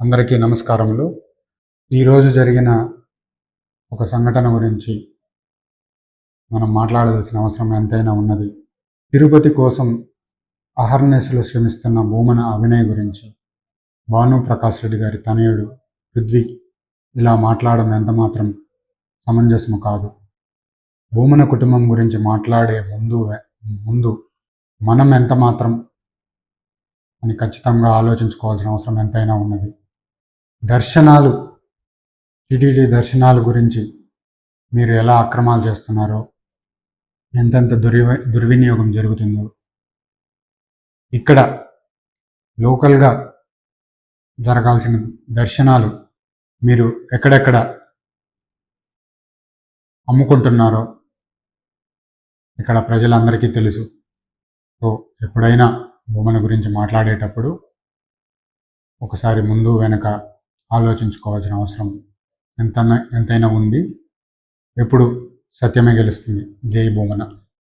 అందరికీ నమస్కారములు. ఈరోజు జరిగిన ఒక సంఘటన గురించి మనం మాట్లాడవలసిన అవసరం ఎంతైనా ఉన్నది. తిరుపతి కోసం అహర్నిశలు శ్రమిస్తున్న భూమన అభినయ్ గురించి భాను ప్రకాష్ రెడ్డి గారి తనయుడు పృథ్వీ ఇలా మాట్లాడడం ఎంత మాత్రం సమంజసము కాదు. భూమన కుటుంబం గురించి మాట్లాడే ముందు ముందు మనం ఎంత మాత్రం అని ఖచ్చితంగా ఆలోచించుకోవాల్సిన అవసరం ఎంతైనా ఉన్నది. దర్శనాలు టీటీడీ దర్శనాల గురించి మీరు ఎలా అక్రమాలు చేస్తున్నారో ఎంతెంత దుర్వి దుర్వినియోగం జరుగుతుందో. ఇక్కడ లోకల్గా జరగాల్సిన దర్శనాలు మీరు ఎక్కడెక్కడ అమ్ముకుంటున్నారో ఇక్కడ ప్రజలందరికీ తెలుసు. సో ఎప్పుడైనా భూముల గురించి మాట్లాడేటప్పుడు ఒకసారి ముందు వెనక ఆలోచించుకోవాల్సిన అవసరం ఎంత ఎంతైనా ఉంది. ఎప్పుడు సత్యమే గెలుస్తుంది. జై భూమన